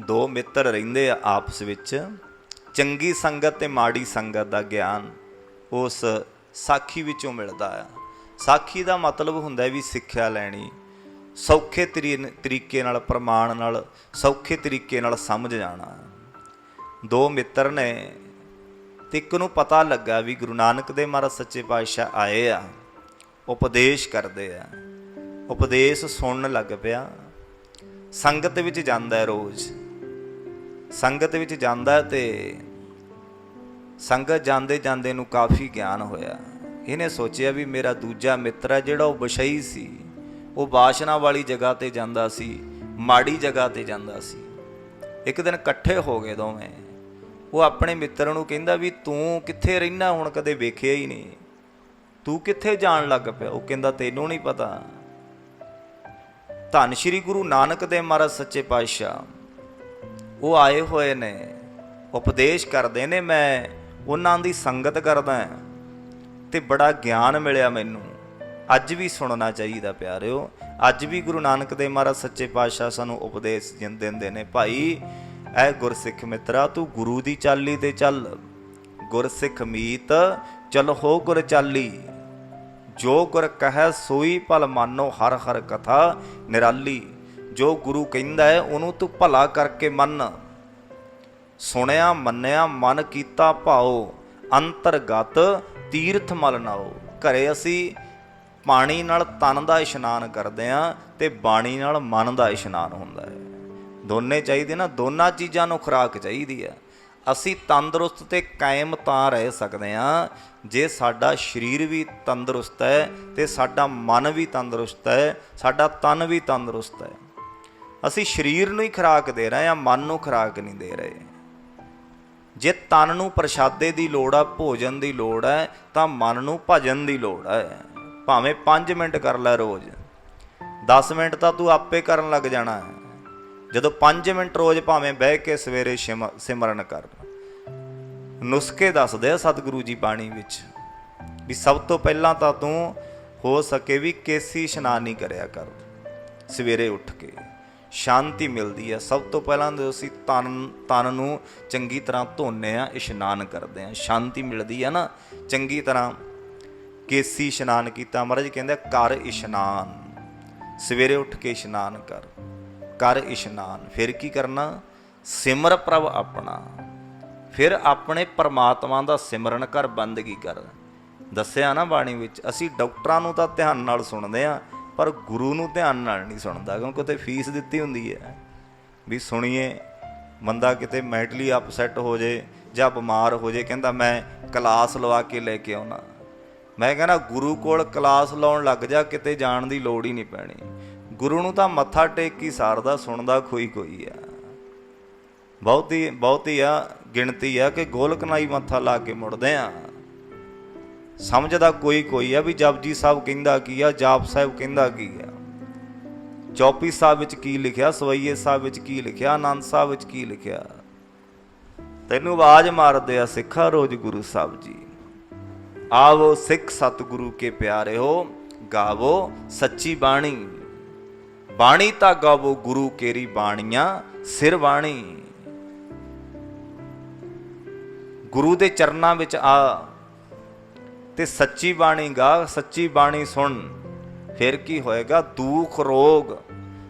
ਦੋ ਮਿੱਤਰ ਰਹਿੰਦੇ ਆ ਆਪਸ ਵਿੱਚ, ਚੰਗੀ ਸੰਗਤ ਤੇ ਮਾੜੀ ਸੰਗਤ ਦਾ ਗਿਆਨ ਉਸ ਸਾਖੀ ਵਿੱਚੋਂ ਮਿਲਦਾ ਆ। ਸਾਖੀ ਦਾ ਮਤਲਬ ਹੁੰਦਾ ਵੀ ਸਿੱਖਿਆ ਲੈਣੀ, ਸੌਖੇ ਤਰੀ- ਤਰੀਕੇ ਨਾਲ, ਪ੍ਰਮਾਣ ਨਾਲ, ਸੌਖੇ ਤਰੀਕੇ ਨਾਲ ਸਮਝ ਜਾਣਾ। ਦੋ ਮਿੱਤਰ ਨੇ ਤੇ ਇੱਕ ਨੂੰ ਪਤਾ ਲੱਗਾ ਵੀ ਗੁਰੂ ਨਾਨਕ ਦੇ ਮਹਾਰਾਜ ਸੱਚੇ ਪਾਤਸ਼ਾਹ ਆਏ ਆ, ਉਪਦੇਸ਼ ਕਰਦੇ ਆ। ਉਪਦੇਸ਼ ਸੁਣਨ ਲੱਗ ਪਿਆ, ਸੰਗਤ ਵਿੱਚ ਜਾਂਦਾ ਹੈ ਰੋਜ਼। ਸੰਗਤ ਵਿੱਚ ਜਾਂਦਾ ਹੈ ਤੇ ਸੰਗਤ ਜਾਂਦੇ ਜਾਂਦੇ ਨੂੰ ਕਾਫੀ ਗਿਆਨ ਹੋਇਆ। ਇਹਨੇ ਸੋਚਿਆ ਵੀ ਮੇਰਾ ਦੂਜਾ ਮਿੱਤਰ ਹੈ ਜਿਹੜਾ ਉਹ ਬਸ਼ਈ ਸੀ। ਉਹ ਬਾਸ਼ਨਾ ਵਾਲੀ ਜਗ੍ਹਾ ਤੇ ਜਾਂਦਾ ਸੀ, ਮਾੜੀ ਜਗ੍ਹਾ ਤੇ ਜਾਂਦਾ ਸੀ। ਇੱਕ ਦਿਨ ਇਕੱਠੇ ਹੋ ਗਏ ਦੋਵੇਂ। ਉਹ ਆਪਣੇ ਮਿੱਤਰ ਨੂੰ ਕਹਿੰਦਾ ਵੀ ਤੂੰ ਕਿੱਥੇ ਰਹਿਣਾ ਹੁਣ ਕਦੇ ਵੇਖਿਆ ਹੀ ਨਹੀਂ। ਤੂੰ ਕਿੱਥੇ ਜਾਣ ਲੱਗ ਪਿਆ? ਉਹ ਕਹਿੰਦਾ, ਤੈਨੂੰ ਨਹੀਂ ਪਤਾ। ਧੰਨ ਸ਼੍ਰੀ ਗੁਰੂ ਨਾਨਕ ਦੇਵ ਮਹਾਰਾਜ, ਸੱਚੇ ਪਾਤਸ਼ਾਹ। ਉਹ ਆਏ ਹੋਏ ਨੇ, ਉਪਦੇਸ਼ ਕਰਦੇ ਨੇ, ਮੈਂ ਉਹਨਾਂ ਦੀ ਸੰਗਤ ਕਰਦਾ ਹਾਂ। ਤੇ ਬੜਾ ਗਿਆਨ ਮਿਲਿਆ ਮੈਨੂੰ। ਅੱਜ ਵੀ ਸੁਣਨਾ ਚਾਹੀਦਾ ਪਿਆਰਿਓ, ਅੱਜ ਵੀ ਗੁਰੂ ਨਾਨਕ ਦੇਵ ਮਹਾਰਾਜ ਸੱਚੇ ਪਾਤਸ਼ਾਹ ਸਾਨੂੰ ਉਪਦੇਸ਼ ਦਿੰਦੇ ਨੇ, ਭਾਈ ਐ ਗੁਰਸਿੱਖ ਮਿੱਤਰਾ, ਤੂੰ ਗੁਰੂ ਦੀ ਚਾਲੀ ਤੇ ਚੱਲ। ਗੁਰਸਿੱਖ ਮੀਤ, ਚਲ ਹੋ ਗੁਰ ਚਾਲੀ। ਜੋ ਗੁਰ ਕਹੈ ਸੋਈ ਭਲ ਮਾਨੋ ਹਰ ਹਰ ਕਥਾ ਨਿਰਾਲੀ। ਜੋ ਗੁਰੂ ਕਹਿੰਦਾ ਹੈ, ਉਹਨੂੰ ਤੂੰ ਭਲਾ ਕਰਕੇ ਮੰਨ। ਸੁਣਿਆ, ਮੰਨਿਆ, ਮਨ ਕੀਤਾ ਭਾਉ ਅੰਤਰਗਤ ਤੀਰਥ ਮਲ ਨਾਓ। ਘਰੇ ਅਸੀਂ ਪਾਣੀ ਨਾਲ ਤਨ ਦਾ ਇਸ਼ਨਾਨ ਕਰਦੇ ਆਂ ਤੇ ਬਾਣੀ ਨਾਲ ਮਨ ਦਾ ਇਸ਼ਨਾਨ ਹੁੰਦਾ ਹੈ। ਦੋਨੇ ਚਾਹੀਦੇ ਨਾ, ਦੋਨਾਂ ਚੀਜ਼ਾਂ ਨੂੰ ਖੁਰਾਕ ਚਾਹੀਦੀ ਹੈ। ਅਸੀਂ ਤੰਦਰੁਸਤ ਤੇ ਕਾਇਮ ਤਾਂ ਰਹਿ ਸਕਦੇ ਹਾਂ, ਜੇ ਸਾਡਾ ਸਰੀਰ ਵੀ ਤੰਦਰੁਸਤ ਹੈ ਤੇ ਸਾਡਾ ਮਨ ਵੀ ਤੰਦਰੁਸਤ ਹੈ, ਸਾਡਾ ਤਨ ਵੀ ਤੰਦਰੁਸਤ ਹੈ। ਅਸੀਂ ਸਰੀਰ ਨੂੰ ਹੀ ਖੁਰਾਕ ਦੇ ਰਹੇ ਹਾਂ, ਮਨ ਨੂੰ ਖੁਰਾਕ ਨਹੀਂ ਦੇ ਰਹੇ। ਜੇ ਤਨ ਨੂੰ ਪ੍ਰਸ਼ਾਦੇ ਦੀ ਲੋੜ ਆ, ਭੋਜਨ ਦੀ ਲੋੜ ਹੈ ਤਾਂ ਮਨ ਨੂੰ ਭਜਨ ਦੀ ਲੋੜ ਹੈ ਭਾਵੇਂ 5 ਮਿੰਟ ਕਰ ਲੈ ਰੋਜ਼ 10 ਮਿੰਟ ਤਾਂ ਤੂੰ ਆਪੇ ਕਰਨ ਲੱਗ ਜਾਣਾ ਹੈ। ਜਦੋਂ 5 ਮਿੰਟ ਰੋਜ਼ ਭਾਵੇਂ ਬਹਿ ਕੇ ਸਵੇਰੇ ਸ਼ਿਮ- ਸਿਮਰਨ ਕਰ। ਨੁਸਖੇ ਦੱਸਦੇ ਆ ਸਤਿਗੁਰੂ ਜੀ ਬਾਣੀ ਵਿੱਚ ਵੀ ਸਭ ਤੋਂ ਪਹਿਲਾਂ ਤਾਂ ਤੂੰ ਹੋ ਸਕੇ ਵੀ ਕੇਸੀ ਇਸ਼ਨਾਨ ਹੀ ਕਰਿਆ ਕਰ, ਸਵੇਰੇ ਉੱਠ ਕੇ। ਸ਼ਾਂਤੀ ਮਿਲਦੀ ਹੈ। ਸਭ ਤੋਂ ਪਹਿਲਾਂ ਤਾਂ ਅਸੀਂ ਤਨ ਤਨ ਨੂੰ ਚੰਗੀ ਤਰ੍ਹਾਂ ਧੋਨੇ ਆ, ਇਸ਼ਨਾਨ ਕਰਦੇ ਆ। ਸ਼ਾਂਤੀ ਮਿਲਦੀ ਹੈ ਨਾ। ਚੰਗੀ ਤਰ੍ਹਾਂ ਕੇਸੀ ਇਸ਼ਨਾਨ ਕੀਤਾ। ਮਹਾਰਾਜ ਕਹਿੰਦੇ ਕਰ ਇਸ਼ਨਾਨ। ਸਵੇਰੇ ਉੱਠ ਕੇ ਇਸ਼ਨਾਨ ਕਰ। ਕਰ ਇਸ਼ਨਾਨ। ਫਿਰ ਕੀ ਕਰਨਾ? ਸਿਮਰ ਪ੍ਰਭ ਆਪਣਾ। ਫਿਰ ਆਪਣੇ ਪਰਮਾਤਮਾ ਦਾ ਸਿਮਰਨ ਕਰ, ਬੰਦਗੀ ਕਰ। ਦੱਸਿਆ ਨਾ ਬਾਣੀ ਵਿੱਚ, ਅਸੀਂ ਡਾਕਟਰਾਂ ਨੂੰ ਤਾਂ ਧਿਆਨ ਨਾਲ ਸੁਣਦੇ ਆ। ਪਰ ਗੁਰੂ ਨੂੰ ਧਿਆਨ ਨਾਲ ਨਹੀਂ ਸੁਣਦਾ, ਕਿਉਂਕਿ ਤੇ ਫੀਸ ਦਿੱਤੀ ਹੁੰਦੀ ਹੈ। ਵੀ ਸੁਣੀਏ, ਬੰਦਾ ਕਿਤੇ ਮੈਂਟਲੀ ਅਪਸੈਟ ਹੋ ਜੇ ਜਾਂ ਬਿਮਾਰ ਹੋ ਜੇ, ਕਹਿੰਦਾ ਮੈਂ ਕਲਾਸ ਲਵਾ ਕੇ ਲੈ ਕੇ ਆਉਣਾ। ਮੈਂ ਕਹਿੰਦਾ ਗੁਰੂ ਕੋਲ ਕਲਾਸ ਲਾਉਣ ਲੱਗ ਜਾ, ਕਿਤੇ ਜਾਣ ਦੀ ਲੋੜ ਹੀ ਨਹੀਂ ਪੈਣੀ। ਗੁਰੂ ਨੂੰ ਤਾਂ ਮੱਥਾ ਟੇਕ ਕੀ ਸਾਰਦਾ, ਸੁਣਦਾ ਕੋਈ ਕੋਈ ਆ। ਬਹੁਤੀ ਬਹੁਤੀ ਆ, ਗਿਣਤੀ ਆ ਕਿ ਗੋਲਕ ਮੱਥਾ ਲਾ ਕੇ ਮੁੜਦੇ ਆ। ਸਮਝਦਾ ਕੋਈ ਕੋਈ ਆ ਵੀ ਜਪਜੀ ਸਾਹਿਬ ਕਹਿੰਦਾ ਕੀ ਆ, ਜਾਪ ਸਾਹਿਬ ਕਹਿੰਦਾ ਕੀ ਆ। ਚੌਪੀ ਸਾਹਿਬ ਵਿੱਚ ਕੀ ਲਿਖਿਆ, ਸਵਈਏ ਸਾਹਿਬ ਵਿੱਚ ਕੀ ਲਿਖਿਆ, ਆਨੰਦ ਸਾਹਿਬ ਵਿੱਚ ਕੀ ਲਿਖਿਆ? ਤੈਨੂੰ ਆਵਾਜ਼ ਮਾਰਦੇ ਆ ਸਿੱਖਾ ਰੋਜ਼ ਗੁਰੂ ਸਾਹਿਬ ਜੀ। ਆਵੋ ਸਿੱਖ ਸਤਿਗੁਰੂ ਕੇ ਪਿਆਰੇ ਹੋ, ਗਾਵੋ ਸੱਚੀ ਬਾਣੀ। ਬਾਣੀ ਤਾਂ ਗਾਵੋ ਗੁਰੂ ਕੇਰੀ ਬਾਣੀਆਂ, ਸਿਰ ਬਾਣੀ। ਗੁਰੂ ਦੇ ਚਰਨਾਂ ਵਿੱਚ ਆ ਤੇ ਸੱਚੀ ਬਾਣੀ ਗਾ, ਸੱਚੀ ਬਾਣੀ ਸੁਣ। ਫਿਰ ਕੀ ਹੋਏਗਾ? ਦੁੱਖ, ਰੋਗ,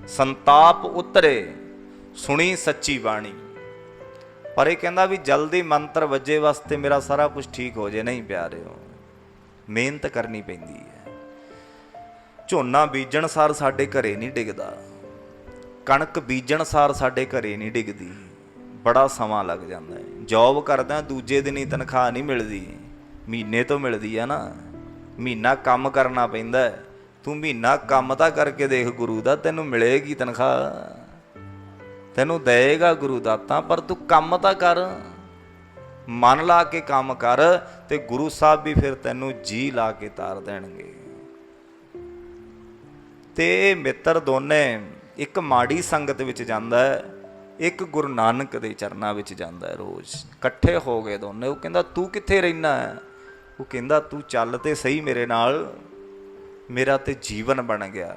ਸੰਤਾਪ ਉਤਰੇ। ਸੁਣੀ ਸੱਚੀ ਬਾਣੀ। ਪਰ ਇਹ ਕਹਿੰਦਾ ਵੀ ਜਲਦੀ ਮੰਤਰ ਵੱਜੇ ਵਾਸਤੇ ਮੇਰਾ ਸਾਰਾ ਕੁਝ ਠੀਕ ਹੋ ਜੇ। ਨਹੀਂ ਪਿਆਰਿਓ, ਮਿਹਨਤ ਕਰਨੀ ਪੈਂਦੀ ਹੈ। ਝੋਨਾ ਬੀਜਣ ਸਾਰ ਸਾਡੇ ਘਰੇ ਨਹੀਂ ਡਿੱਗਦਾ। ਕਣਕ ਬੀਜਣ ਸਾਰ ਸਾਡੇ ਘਰੇ ਨਹੀਂ ਡਿੱਗਦੀ। ਬੜਾ ਸਮਾਂ ਲੱਗ ਜਾਂਦਾ ਹੈ। ਜੌਬ ਕਰਦਾ ਦੂਜੇ ਦਿਨ ਹੀ ਤਨਖਾਹ ਨਹੀਂ ਮਿਲਦੀ। ਮਹੀਨੇ ਤੋਂ ਮਿਲਦੀ ਹੈ ਨਾ, ਮਹੀਨਾ ਕੰਮ ਕਰਨਾ ਪੈਂਦਾ ਤੂੰ ਮਹੀਨਾ ਕੰਮ ਤਾਂ ਕਰਕੇ ਦੇਖ ਗੁਰੂ ਦਾ, ਤੈਨੂੰ ਮਿਲੇਗੀ ਤਨਖਾਹ। ਤੈਨੂੰ ਦੇਏਗਾ ਗੁਰੂ ਦਾਤਾ ਪਰ ਤੂੰ ਕੰਮ ਤਾਂ ਕਰ। ਮਨ ਲਾ ਕੇ ਕੰਮ ਕਰ ਤੇ ਗੁਰੂ ਸਾਹਿਬ ਵੀ ਫਿਰ ਤੈਨੂੰ ਜੀ ਲਾ ਕੇ ਤਾਰ ਦੇਣਗੇ। ਤੇ ਮਿੱਤਰ ਦੋਨੇ ਇੱਕ ਮਾੜੀ ਸੰਗਤ ਵਿੱਚ ਜਾਂਦਾ ਹੈ, ਇੱਕ ਗੁਰੂ ਨਾਨਕ ਦੇ ਚਰਨਾਂ ਵਿੱਚ ਜਾਂਦਾ ਹੈ ਰੋਜ਼। ਇਕੱਠੇ ਹੋ ਗਏ ਦੋਨੇ। ਉਹ ਕਹਿੰਦਾ, ਤੂੰ ਕਿੱਥੇ ਰਹਿਣਾ ਹੈ? ਉਹ ਕਹਿੰਦਾ, ਤੂੰ ਚੱਲ ਤੇ ਸਹੀ ਮੇਰੇ ਨਾਲ। ਮੇਰਾ ਤੇ ਜੀਵਨ ਬਣ ਗਿਆ।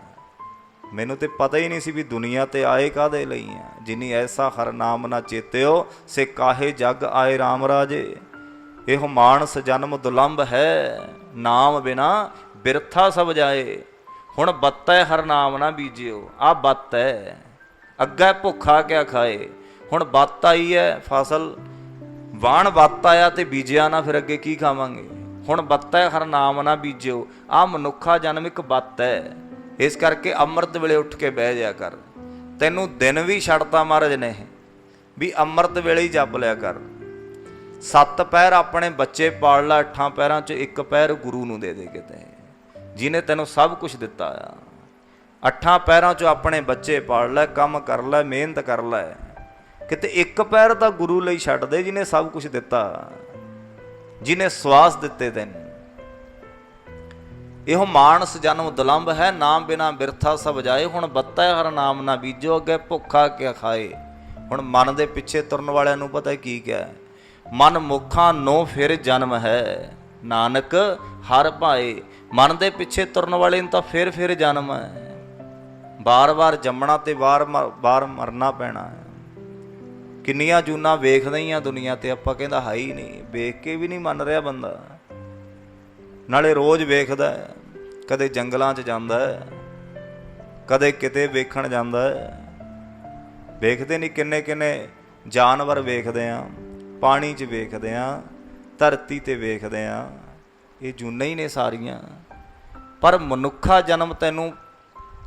ਮੈਨੂੰ ਤੇ ਪਤਾ ਹੀ ਨਹੀਂ ਸੀ ਵੀ ਦੁਨੀਆ ਤੇ ਆਏ ਕਾਦੇ ਲਈ ਆ ਜਿਨੀ ਐਸਾ ਹਰ ਨਾਮ ਨਾ ਚੇਤਿਓ, ਸੇ ਕਾਹੇ ਜਗ ਆਏ RAM ਰਾਜੇ। ਇਹੋ ਮਾਨਸ ਜਨਮ ਦੁਲੰਭ ਹੈ, ਨਾਮ ਬਿਨਾ ਬਿਰਥਾ ਸਭ ਜਾਏ। ਹੁਣ ਬੱਤੈ ਹਰ ਨਾਮ ਨਾ ਬੀਜਿਓ ਆ ਬੱਤ ਹੈ। ਅੱਗੇ ਭੁੱਖਾ ਕਿਆ ਖਾਏ? ਹੁਣ ਬੱਤ ਆਈ ਹੈ ਫਸਲ। ਵਾਣ ਬੱਤ ਆਇਆ ਤੇ ਬੀਜਿਆ ਨਾ, ਫਿਰ ਅੱਗੇ ਕੀ ਖਾਵਾਂਗੇ? ਹੁਣ ਬੱਤ ਹੈ ਹਰ ਨਾਮ ਨਾ ਬੀਜਿਓ ਆ ਮਨੁੱਖਾ ਜਨਮ ਇੱਕ ਬੱਤ। ਹੈ ਇਸ ਕਰਕੇ ਅੰਮ੍ਰਿਤ ਵੇਲੇ ਉੱਠ ਕੇ ਬਹਿ ਜਾ ਕਰ। ਤੈਨੂੰ ਦਿਨ ਵੀ ਛੱਡਤਾ ਮਹਾਰਾਜ ਨੇ ਵੀ ਅੰਮ੍ਰਿਤ ਵੇਲੇ ਹੀ ਜਪ ਲਿਆ ਕਰ। ਸੱਤ ਪੈਰ ਆਪਣੇ ਬੱਚੇ ਪਾਲ ਲੈ, ਅੱਠਾਂ ਪੈਰਾਂ 'ਚ ਇੱਕ ਪੈਰ ਗੁਰੂ ਨੂੰ ਦੇ ਦੇ ਕਿਤੇ। ਜਿਨੇ ਤੈਨੂੰ ਸਭ ਕੁਝ ਦਿੱਤਾ ਆ। ਅੱਠਾਂ ਪੈਰਾਂ 'ਚ ਆਪਣੇ ਬੱਚੇ ਪਾਲ ਲੈ, ਕੰਮ ਕਰ ਲੈ, ਮਿਹਨਤ ਕਰ ਲੈ। ਕਿਤੇ ਇੱਕ ਪੈਰ ਤਾਂ ਗੁਰੂ ਲਈ ਛੱਡ ਦੇ ਜਿਨੇ ਸਭ ਕੁਝ ਦਿੱਤਾ। ਜਿਨੇ ਸਵਾਸ ਦਿੱਤੇ ਤੈਨੂੰ ਇਹੋ ਮਾਨਸ ਜਨਮ ਦੁਲੰਭ ਹੈ, ਨਾਮ ਬਿਨਾ ਬਿਰਥਾ ਸਭ ਜਾਏ। ਹੁਣ ਬੱਤਾ ਹਰ ਨਾਮ ਨਾ ਬੀਜੋ, ਅੱਗੇ ਭੁੱਖਾ ਕਿਆ ਖਾਏ। ਹੁਣ ਮਨ ਦੇ ਪਿੱਛੇ ਤੁਰਨ ਵਾਲਿਆਂ ਨੂੰ ਪਤਾ ਕੀ ਕਿਹਾ ਮਨ ਮੁਖਾਂ ਨੋ ਫਿਰ ਜਨਮ ਹੈ। ਨਾਨਕ ਹਰ ਭਾਏ, ਮਨ ਦੇ ਪਿੱਛੇ ਤੁਰਨ ਵਾਲੇ ਨੂੰ ਤਾਂ ਫਿਰ ਫਿਰ ਜਨਮ ਹੈ। ਬਾਰ-ਬਾਰ ਜੰਮਣਾ ਤੇ ਬਾਰ-ਬਾਰ ਮਰਨਾ ਪੈਣਾ ਹੈ। ਕਿੰਨੀਆਂ ਜੂਨਾਂ ਵੇਖਦੇ ਹੀ ਆ ਦੁਨੀਆ ਤੇ ਆਪਾਂ ਕਹਿੰਦਾ ਹੈ ਹੀ ਨਹੀਂ, ਵੇਖ ਕੇ ਵੀ ਨਹੀਂ ਮੰਨ ਰਿਹਾ ਬੰਦਾ। ਨਾਲੇ ਰੋਜ਼ ਵੇਖਦਾ ਕਦੇ ਜੰਗਲਾਂ 'ਚ ਜਾਂਦਾ ਕਦੇ ਕਿਤੇ ਵੇਖਣ ਜਾਂਦਾ ਵੇਖਦੇ ਨਹੀਂ ਕਿੰਨੇ ਕਿੰਨੇ ਜਾਨਵਰ ਵੇਖਦੇ ਆ ਪਾਣੀ 'ਚ ਵੇਖਦੇ ਆ ਧਰਤੀ ਤੇ ਵੇਖਦੇ ਆ ਇਹ ਜੂਨਾਂ ਹੀ ਨੇ ਸਾਰੀਆਂ। ਪਰ ਮਨੁੱਖਾ ਜਨਮ ਤੈਨੂੰ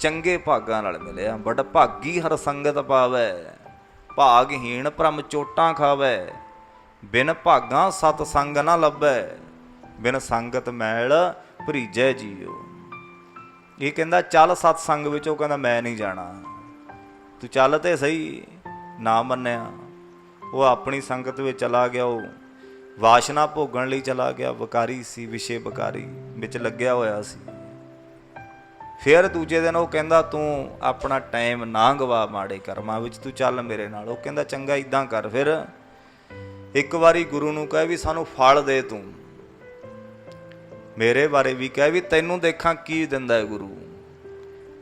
ਚੰਗੇ ਭਾਗਾਂ ਨਾਲ ਮਿਲਿਆ, ਬੜ ਭਾਗੀ ਹਰ ਸੰਗਤ ਪਾਵੈ। ਭਾਗਹੀਣ ਭ੍ਰਮ ਚੋਟਾਂ ਖਾਵੈ, ਬਿਨ ਭਾਗਾਂ ਸਤ ਸੰਗ ਨਾ ਲੱਭੈ, ਬਿਨ ਸੰਗਤ ਮੈਲ ਭਰੀਜੈ ਜੀਓ ਇਹ ਕਹਿੰਦਾ, ਚੱਲ ਸਤ ਸੰਗ ਵਿੱਚ, ਉਹ ਕਹਿੰਦਾ, ਮੈਂ ਨਹੀਂ ਜਾਣਾ। ਤੂੰ ਚੱਲ ਤੇ ਸਹੀ, ਨਾ ਮੰਨਿਆ। ਉਹ ਆਪਣੀ ਸੰਗਤ ਵਿੱਚ ਚਲਾ ਗਿਆ, ਉਹ ਵਾਸ਼ਨਾ ਭੋਗਣ ਲਈ ਚਲਾ ਗਿਆ। ਵਕਾਰੀ ਸੀ, ਵਿਸ਼ੇ ਵਕਾਰੀ ਵਿੱਚ ਲੱਗਿਆ ਹੋਇਆ ਸੀ। ਫਿਰ ਦੂਜੇ ਦਿਨ ਉਹ ਕਹਿੰਦਾ, ਤੂੰ ਆਪਣਾ ਟਾਈਮ ਨਾ ਗਵਾ ਮਾੜੇ ਕਰਮਾਂ ਵਿੱਚ, ਤੂੰ ਚੱਲ ਮੇਰੇ ਨਾਲ। ਉਹ ਕਹਿੰਦਾ, ਚੰਗਾ ਇਦਾਂ ਕਰ ਫਿਰ। ਇੱਕ ਵਾਰੀ ਗੁਰੂ ਨੂੰ ਕਹੇ ਵੀ, ਸਾਨੂੰ ਫਲ ਦੇ ਤੂੰ। ਮੇਰੇ ਬਾਰੇ ਵੀ ਕਹੇ ਵੀ, ਤੈਨੂੰ ਦੇਖਾਂ ਕੀ ਦਿੰਦਾ ਹੈ ਗੁਰੂ?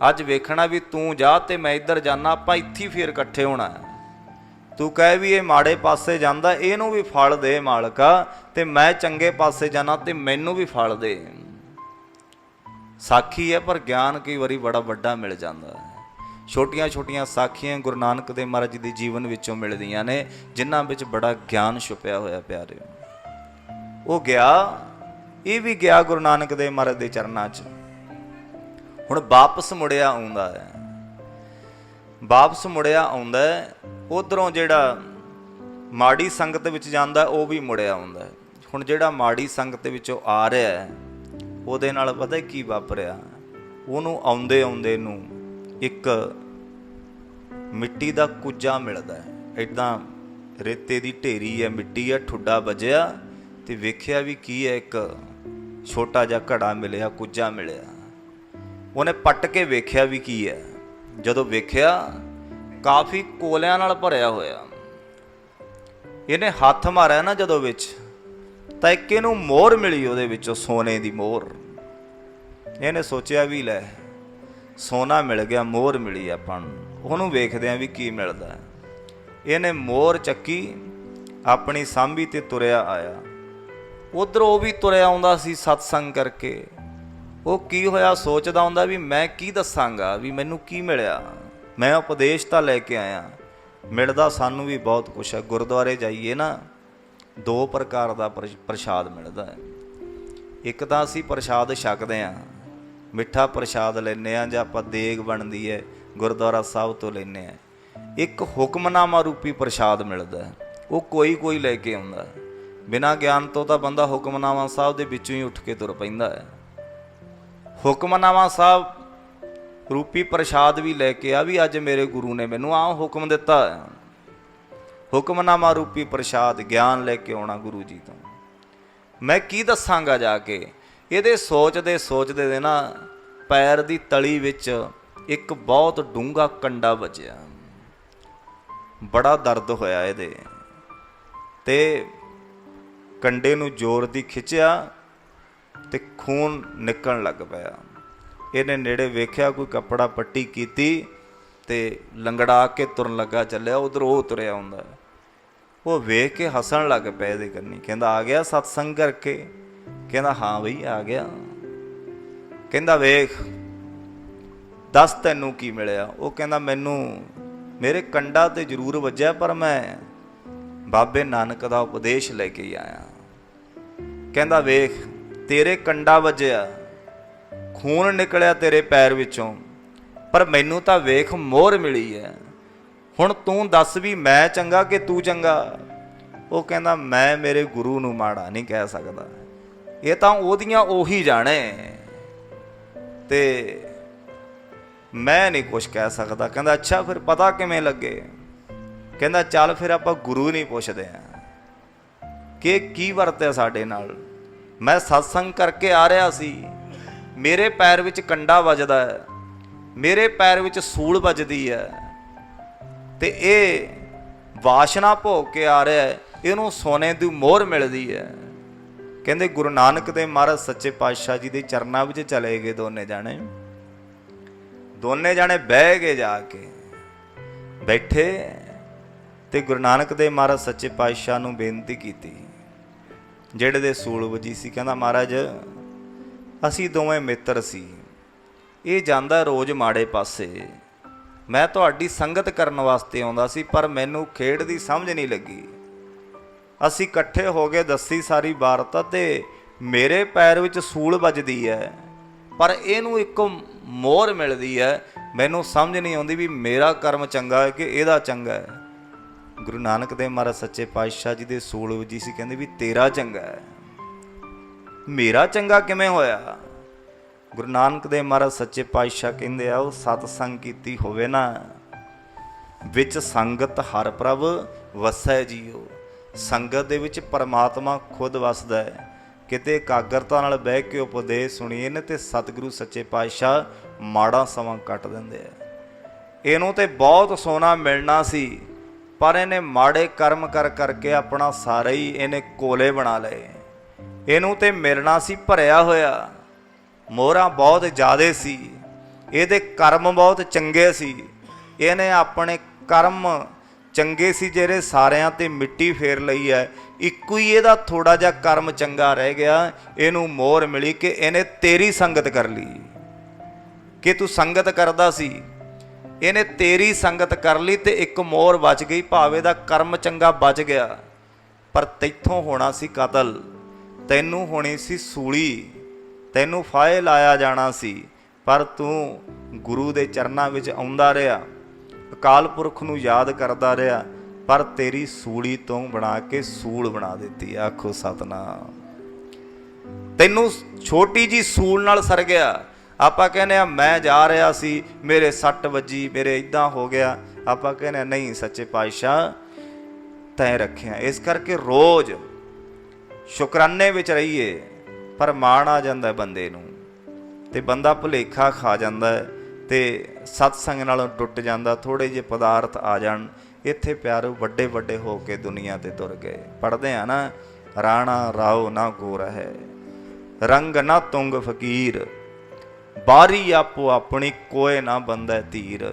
ਅੱਜ ਵੇਖਣਾ ਵੀ ਤੂੰ ਜਾ ਤੇ ਮੈਂ ਇੱਧਰ ਜਾਣਾ ਆਪਾਂ ਇੱਥੇ ਹੀ ਫੇਰ ਇਕੱਠੇ ਹੋਣਾ ਤੂੰ ਕਹੇ ਵੀ, ਇਹ ਮਾੜੇ ਪਾਸੇ ਜਾਂਦਾ, ਇਹਨੂੰ ਵੀ ਫਲ ਦੇ ਮਾਲਕਾ, ਤੇ ਮੈਂ ਚੰਗੇ ਪਾਸੇ ਜਾਣਾ ਤੇ ਮੈਨੂੰ ਵੀ ਫਲ ਦੇ। ਸਾਖੀ ਹੈ, ਪਰ ਗਿਆਨ ਕਈ ਵਾਰੀ ਬੜਾ ਵੱਡਾ ਮਿਲ ਜਾਂਦਾ ਹੈ। ਛੋਟੀਆਂ ਛੋਟੀਆਂ ਸਾਖੀਆਂ ਗੁਰੂ ਨਾਨਕ ਦੇ ਮਹਾਰਾਜ ਦੇ ਜੀਵਨ ਵਿੱਚੋਂ ਮਿਲਦੀਆਂ ਨੇ, ਜਿਨ੍ਹਾਂ ਵਿੱਚ ਬੜਾ ਗਿਆਨ ਛੁਪਿਆ ਹੋਇਆ ਪਿਆਰਿਓ ਉਹ ਗਿਆ, ਇਹ ਵੀ ਗਿਆ ਗੁਰੂ ਨਾਨਕ ਦੇ ਮਹਾਰਾਜ ਦੇ ਚਰਨਾਂ 'ਚ। ਹੁਣ ਵਾਪਸ ਮੁੜਿਆ ਆਉਂਦਾ ਹੈ। ਵਾਪਸ ਮੁੜਿਆ ਆਉਂਦਾ ਹੈ, ਉਧਰੋਂ ਜਿਹੜਾ ਮਾੜੀ ਸੰਗਤ ਵਿੱਚ ਜਾਂਦਾ, ਉਹ ਵੀ ਮੁੜਿਆ ਆਉਂਦਾ ਹੈ। ਹੁਣ ਜਿਹੜਾ ਮਾੜੀ ਸੰਗਤ ਵਿੱਚੋਂ ਆ ਰਿਹਾ ਹੈ ਉਹਦੇ ਨਾਲ ਪਤਾ ਕੀ ਵਾਪਰਿਆ? ਉਹਨੂੰ ਆਉਂਦੇ ਆਉਂਦੇ ਨੂੰ ਇੱਕ ਮਿੱਟੀ ਦਾ ਕੁੱਜਾ ਮਿਲਦਾ ਹੈ। ਇਦਾਂ ਰੇਤੇ ਦੀ ਢੇਰੀ ਹੈ, ਮਿੱਟੀ ਹੈ, ਠੁੱਡਾ ਵੱਜਿਆ ਤੇ ਵੇਖਿਆ ਵੀ ਕੀ ਹੈ, ਇੱਕ ਛੋਟਾ ਜਿਹਾ ਘੜਾ ਮਿਲਿਆ, ਕੁੱਜਾ ਮਿਲਿਆ। ਉਹਨੇ ਪੱਟ ਕੇ ਵੇਖਿਆ ਵੀ ਕੀ ਹੈ। ਜਦੋਂ ਵੇਖਿਆ, ਕਾਫੀ ਕੋਲਿਆਂ ਨਾਲ ਭਰਿਆ ਹੋਇਆ। ਇਹਨੇ ਹੱਥ ਮਾਰਿਆ ਨਾ ਜਦੋਂ ਵਿੱਚ, ਤਾਂ ਇੱਕ ਇਹਨੂੰ ਮੋਹਰ ਮਿਲੀ ਉਹਦੇ ਵਿੱਚੋਂ, ਸੋਨੇ ਦੀ ਮੋਹਰ ਇਹਨੇ ਸੋਚਿਆ ਵੀ ਲੈ, ਸੋਨਾ ਮਿਲ ਗਿਆ ਮੋਹਰ ਮਿਲੀ ਆਪਾਂ ਨੂੰ। ਉਹਨੂੰ ਵੇਖਦੇ ਆਂ ਵੀ ਕੀ ਮਿਲਦਾ। ਇਹਨੇ ਮੋਹਰ ਚੱਕੀ, ਆਪਣੀ ਸਾਂਭੀ ਤੇ ਤੁਰਿਆ ਆਇਆ। ਉਧਰ ਉਹ ਵੀ ਤੁਰਿਆ ਆਉਂਦਾ ਸੀ ਸਤਸੰਗ ਕਰਕੇ। ਉਹ ਕੀ ਹੋਇਆ ਸੋਚਦਾ ਹੁੰਦਾ ਵੀ ਮੈਂ ਕੀ ਦੱਸਾਂਗਾ, ਵੀ ਮੈਨੂੰ ਕੀ ਮਿਲਿਆ। ਮੈਂ ਉਪਦੇਸ਼ ਤਾਂ ਲੈ ਕੇ ਆਇਆ। ਮਿਲਦਾ ਸਾਨੂੰ ਵੀ ਬਹੁਤ ਕੁਛ ਹੈ ਗੁਰਦੁਆਰੇ ਜਾਈਏ ਨਾ, ਦੋ ਪ੍ਰਕਾਰ ਦਾ ਪ੍ਰਸ਼- ਪ੍ਰਸ਼ਾਦ ਮਿਲਦਾ ਹੈ। ਇੱਕ ਤਾਂ ਅਸੀਂ ਪ੍ਰਸ਼ਾਦ ਛਕਦੇ ਆਂ ਮਿੱਠਾ ਪ੍ਰਸ਼ਾਦ ਲੈਨੇ ਆ ਜਾਂ ਆਪਾਂ ਦੇਗ ਬਣਦੀ ਹੈ, ਗੁਰਦੁਆਰਾ ਸਾਹਿਬ ਤੋਂ ਲੈਨੇ ਆ ਇੱਕ ਹੁਕਮਨਾਮਾ ਰੂਪੀ ਪ੍ਰਸ਼ਾਦ ਮਿਲਦਾ ਹੈ। ਉਹ ਕੋਈ ਕੋਈ ਲੈ ਕੇ ਆਉਂਦਾ ਹੈ। ਬਿਨਾਂ ਗਿਆਨ ਤੋਂ ਤਾਂ ਬੰਦਾ ਹੁਕਮਨਾਮਾ ਸਾਹਿਬ ਦੇ ਵਿੱਚੋਂ ਹੀ ਉੱਠ ਕੇ ਤੁਰ ਪੈਂਦਾ ਹੈ। ਹੁਕਮਨਾਮਾ ਸਾਹਿਬ ਰੂਪੀ ਪ੍ਰਸ਼ਾਦ ਵੀ ਲੈ ਕੇ ਆ ਵੀ ਅੱਜ ਮੇਰੇ ਗੁਰੂ ਨੇ ਮੈਨੂੰ ਆਹ ਹੁਕਮ ਦਿੱਤਾ ਹੈ। ਹੁਕਮਨਾਮਾ ਰੂਪੀ ਪ੍ਰਸ਼ਾਦ ਗਿਆਨ ਲੈ ਕੇ ਆਉਣਾ ਗੁਰੂ ਜੀ ਤੋਂ। ਮੈਂ ਕੀ ਦੱਸਾਂਗਾ ਜਾ ਕੇ? ਇਹਦੇ ਸੋਚਦੇ ਸੋਚਦੇ ਦੇ ਨਾ ਪੈਰ ਦੀ ਤਲੀ ਵਿੱਚ ਇੱਕ ਬਹੁਤ ਡੂੰਘਾ ਕੰਡਾ ਵੱਜਿਆ। ਬੜਾ ਦਰਦ ਹੋਇਆ ਇਹਦੇ। ਤੇ ਕੰਡੇ ਨੂੰ ਜ਼ੋਰ ਦੀ ਖਿੱਚਿਆ ਤੇ ਖੂਨ ਨਿਕਲਣ ਲੱਗ ਪਿਆ। ਇਹਨੇ ਨੇੜੇ ਵੇਖਿਆ ਕੋਈ ਕੱਪੜਾ ਪੱਟੀ ਕੀਤੀ ਤੇ ਲੰਗੜਾ ਕੇ ਤੁਰਨ ਲੱਗਾ, ਚੱਲਿਆ, ਉਧਰ ਉਹ ਤੁਰਿਆ ਹੁੰਦਾ। ਉਹ ਵੇਖ ਕੇ ਹੱਸਣ ਲੱਗ ਪਿਆ ਇਹਦੇ ਕੰਨੀ, ਕਹਿੰਦਾ, ਆ ਗਿਆ ਸਤਸੰਗ ਕਰਕੇ। ਕਹਿੰਦਾ, ਹਾਂ ਬਈ, ਆ ਗਿਆ। ਕਹਿੰਦਾ, ਵੇਖ, ਦੱਸ ਤੈਨੂੰ ਕੀ ਮਿਲਿਆ? ਉਹ ਕਹਿੰਦਾ, ਮੈਨੂੰ ਮੇਰੇ ਕੰਡਾ ਤੇ ਜ਼ਰੂਰ ਵੱਜਿਆ, ਪਰ ਮੈਂ ਬਾਬੇ ਨਾਨਕ ਦਾ ਉਪਦੇਸ਼ ਲੈ ਕੇ ਆਇਆ। ਕਹਿੰਦਾ, ਵੇਖ, ਤੇਰੇ ਕੰਡਾ ਵੱਜਿਆ, ਖੂਨ ਨਿਕਲਿਆ ਤੇਰੇ ਪੈਰ ਵਿੱਚੋਂ, ਪਰ ਮੈਨੂੰ ਤਾਂ ਵੇਖ ਮੋਹਰ ਮਿਲੀ ਹੈ ਹੁਣ ਤੂੰ ਦੱਸ ਵੀ ਮੈਂ ਚੰਗਾ ਕਿ ਤੂੰ ਚੰਗਾ? ਉਹ ਕਹਿੰਦਾ, ਮੈਂ ਮੇਰੇ ਗੁਰੂ ਨੂੰ ਮਾੜਾ ਨਹੀਂ ਕਹਿ ਸਕਦਾ। ਇਹ ਤਾਂ ਉਹਦੀਆਂ ਉਹੀ ਜਾਣੇ। ਤੇ ਮੈਂ ਨਹੀਂ ਕੁਝ ਕਹਿ ਸਕਦਾ। ਕਹਿੰਦਾ, ਅੱਛਾ, ਫਿਰ ਪਤਾ ਕਿਵੇਂ ਲੱਗੇ? ਕਹਿੰਦਾ, ਚੱਲ ਫਿਰ ਆਪਾਂ ਗੁਰੂ ਨਹੀਂ ਪੁੱਛਦੇ ਆ। ਕਿ ਕੀ ਵਰਤਿਆ ਸਾਡੇ ਨਾਲ? ਮੈਂ satsang ਕਰਕੇ ਆ ਰਿਹਾ ਸੀ। ਮੇਰੇ ਪੈਰ ਵਿੱਚ ਕੰਡਾ ਵੱਜਦਾ ਹੈ। ਮੇਰੇ ਪੈਰ ਵਿੱਚ ਸੂਲ ਵੱਜਦੀ ਹੈ। ਤੇ ਇਹ ਵਾਸ਼ਨਾ ਭੋਗ ਕੇ ਆ ਰਿਹਾ ਇਹਨੂੰ ਸੋਨੇ ਦੀ ਮੋਹਰ ਮਿਲਦੀ ਹੈ। ਕਹਿੰਦੇ ਗੁਰੂ ਨਾਨਕ ਦੇ ਮਹਾਰਾਜ ਸੱਚੇ ਪਾਤਸ਼ਾਹ ਜੀ ਦੇ ਚਰਨਾਂ ਵਿੱਚ ਚਲੇ ਗਏ ਦੋਨੇ ਜਾਣੇ। ਦੋਨੇ ਜਾਣੇ ਬਹਿ ਗਏ ਜਾ ਕੇ, ਬੈਠੇ ਤੇ ਗੁਰੂ ਨਾਨਕ ਦੇਵ ਮਹਾਰਾਜ ਸੱਚੇ ਪਾਤਸ਼ਾਹ ਨੂੰ ਬੇਨਤੀ ਕੀਤੀ। ਜਿਹੜੇ ਦੇ ਸੂਲ ਵਜੀ ਸੀ, ਕਹਿੰਦਾ ਮਹਾਰਾਜ, ਅਸੀਂ ਦੋਵੇਂ ਮਿੱਤਰ ਸੀ। ਇਹ ਜਾਂਦਾ ਰੋਜ਼ ਮਾੜੇ ਪਾਸੇ। ਮੈਂ ਤੁਹਾਡੀ ਸੰਗਤ ਕਰਨ ਵਾਸਤੇ ਆਉਂਦਾ ਸੀ, ਪਰ ਮੈਨੂੰ ਖੇਡ ਦੀ ਸਮਝ ਨਹੀਂ ਲੱਗੀ। ਅਸੀਂ ਇਕੱਠੇ ਹੋ ਕੇ ਦੱਸੀ ਸਾਰੀ ਵਾਰਤਾ ਤੇ ਮੇਰੇ ਪੈਰ ਵਿੱਚ ਸੂਲ ਵੱਜਦੀ ਹੈ, ਪਰ ਇਹਨੂੰ ਇੱਕ ਮੋਹਰ ਮਿਲਦੀ ਹੈ। ਮੈਨੂੰ ਸਮਝ ਨਹੀਂ ਆਉਂਦੀ ਵੀ ਮੇਰਾ ਕਰਮ ਚੰਗਾ ਹੈ ਕਿ ਇਹਦਾ ਚੰਗਾ ਹੈ। ਗੁਰੂ ਨਾਨਕ ਦੇਵ ਮਹਾਰਾਜ ਸੱਚੇ ਪਾਤਸ਼ਾਹ ਜੀ ਦੇ ਸੂਲ ਜੀ ਸੀ ਕਹਿੰਦੇ ਵੀ ਤੇਰਾ ਚੰਗਾ ਹੈ। ਮੇਰਾ ਚੰਗਾ ਕਿਵੇਂ ਹੋਇਆ? ਗੁਰੂ ਨਾਨਕ ਦੇਵ ਮਹਾਰਾਜ ਸੱਚੇ ਪਾਤਸ਼ਾਹ ਕਹਿੰਦੇ ਆ, ਉਹ ਸਤ ਸੰਗ ਕੀਤੀ ਹੋਵੇ ਨਾ, ਵਿੱਚ ਸੰਗਤ ਹਰ ਪ੍ਰਭ ਵਸੈ ਜੀਓ। ਸੰਗਤ ਦੇ ਵਿੱਚ ਪਰਮਾਤਮਾ ਖੁਦ ਵਸਦਾ ਹੈ। ਕਿਤੇ ਇਕਾਗਰਤਾ ਨਾਲ ਬਹਿ ਕੇ ਉਪਦੇਸ਼ ਸੁਣੀਏ ਨੇ ਤੇ ਸਤਿਗੁਰੂ ਸੱਚੇ ਪਾਤਸ਼ਾਹ ਮਾੜਾ ਸਮਾਂ ਕੱਟ ਦਿੰਦੇ ਆ। ਇਹਨੂੰ ਤੇ ਬਹੁਤ ਸੋਨਾ ਮਿਲਣਾ ਸੀ, ਪਰ ਇਹਨੇ ਮਾੜੇ ਕਰਮ ਕਰ ਕਰਕੇ ਆਪਣਾ ਸਾਰਾ ਹੀ ਇਹਨੇ ਕੋਲੇ ਬਣਾ ਲਏ। ਇਹਨੂੰ ਤੇ ਮਿਲਣਾ ਸੀ, ਭਰਿਆ ਹੋਇਆ। ਮੋਹਰਾਂ ਬਹੁਤ ਜ਼ਿਆਦੇ ਸੀ। ਇਹਦੇ ਕਰਮ ਬਹੁਤ ਚੰਗੇ ਸੀ। ਇਹਨੇ ਆਪਣੇ ਕਰਮ ਚੰਗੇ ਸੀ ਜਿਹੜੇ ਸਾਰਿਆਂ ਤੇ ਮਿੱਟੀ ਫੇਰ ਲਈ ਹੈ ਇੱਕੋ ਹੀ ਇਹਦਾ ਥੋੜਾ ਜਿਹਾ ਕਰਮ ਚੰਗਾ ਰਹਿ ਗਿਆ, ਇਹਨੂੰ ਮੋਹਰ ਮਿਲੀ ਕਿ ਇਹਨੇ ਤੇਰੀ ਸੰਗਤ ਕਰ ਲਈ। ਕਿ ਤੂੰ ਸੰਗਤ ਕਰਦਾ ਸੀ? ਇਹਨੇ ਤੇਰੀ ਸੰਗਤ ਕਰ ਲਈ ਤੇ ਇੱਕ ਮੋਹਰ ਬਚ ਗਈ, ਭਾਵੇਂ ਦਾ ਕਰਮ ਚੰਗਾ ਬਚ ਗਿਆ। ਪਰ ਤੈਥੋਂ ਹੋਣਾ ਸੀ ਕਤਲ। ਤੈਨੂੰ ਹੋਣੀ ਸੀ ਸੂਲੀ। ਤੈਨੂੰ ਫਾਇ ਲਾਇਆ ਜਾਣਾ ਸੀ। ਪਰ ਤੂੰ ਗੁਰੂ ਦੇ ਚਰਨਾਂ ਵਿੱਚ ਆਉਂਦਾ ਰਿਹਾ। ਅਕਾਲ ਪੁਰਖ ਨੂੰ ਯਾਦ ਕਰਦਾ ਰਿਹਾ ਪਰ ਤੇਰੀ ਸੂਲੀ ਤੋਂ ਬਣਾ ਕੇ ਸੂਲ ਬਣਾ ਦਿੱਤੀ। ਆਖੋ ਸਤਨਾਮ। ਤੈਨੂੰ ਛੋਟੀ ਜੀ ਸੂਲ ਨਾਲ ਸਰ ਗਿਆ। ਆਪਾਂ ਕਹਿੰਦੇ ਆ ਮੈਂ ਜਾ ਰਿਹਾ ਸੀ ਮੇਰੇ ਸੱਟ ਵੱਜੀ ਮੇਰੇ ਇਦਾਂ ਹੋ ਗਿਆ। ਆਪਾਂ ਕਹਿੰਦੇ ਆ, ਨਹੀਂ ਸੱਚੇ ਪਾਤਸ਼ਾਹ ਤੈਂ ਰੱਖਿਆ। ਇਸ ਕਰਕੇ ਰੋਜ਼ ਸ਼ੁਕਰਾਨੇ ਵਿੱਚ ਰਹੀਏ ਪਰ ਮਾਣ ਆ ਜਾਂਦਾ ਬੰਦੇ ਨੂੰ। ਤੇ ਬੰਦਾ ਭੁਲੇਖਾ ਖਾ ਜਾਂਦਾ ਹੈ। ਤੇ ਸਤਸੰਗ ਨਾਲੋਂ ਟੁੱਟ ਜਾਂਦਾ ਥੋੜੇ ਜਿਹੇ ਪਦਾਰਥ ਆ ਜਾਣ, ਇੱਥੇ ਪਿਆਰੋ ਵੱਡੇ ਵੱਡੇ ਹੋ ਕੇ ਦੁਨੀਆ ਤੇ ਤੁਰ ਗਏ। ਪੜਦੇ ਆ ਨਾ, ਰਾਣਾ ਰਾਓ ਨਾ ਗੋਰ ਹੈ ਰੰਗ ਨਾ ਤੁੰਗ ਫਕੀਰ, ਬਾਰੀ ਆਪੋ ਆਪਣੀ ਕੋਏ ਨਾ ਬੰਦਾ ਧੀਰ